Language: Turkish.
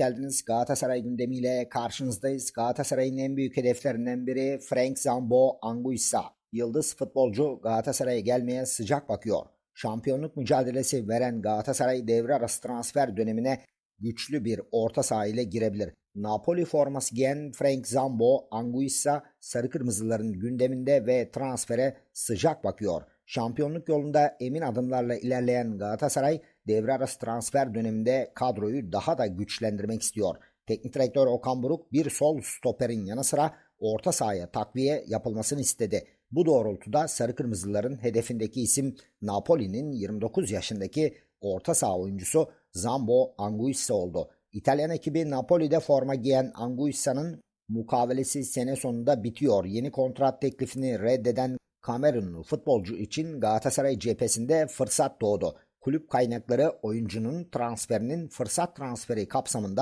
geldiniz. Galatasaray gündemiyle karşınızdayız. Galatasaray'ın en büyük hedeflerinden biri Frank Zambo Anguissa. Yıldız futbolcu Galatasaray'a gelmeye sıcak bakıyor. Şampiyonluk mücadelesi veren Galatasaray devre arası transfer dönemine güçlü bir orta saha ile girebilir. Napoli forması giyen Frank Zambo Anguissa sarı kırmızıların gündeminde ve transfere sıcak bakıyor. Şampiyonluk yolunda emin adımlarla ilerleyen Galatasaray devre arası transfer döneminde kadroyu daha da güçlendirmek istiyor. Teknik direktör Okan Buruk bir sol stoperin yanı sıra orta sahaya takviye yapılmasını istedi. Bu doğrultuda Sarı Kırmızıların hedefindeki isim Napoli'nin 29 yaşındaki orta saha oyuncusu Zambo Anguissa oldu. İtalyan ekibi Napoli'de forma giyen Anguissa'nın mukavelesi sene sonunda bitiyor. Yeni kontrat teklifini reddeden Kamerunlu futbolcu için Galatasaray cephesinde fırsat doğdu. Kulüp kaynakları oyuncunun transferinin fırsat transferi kapsamında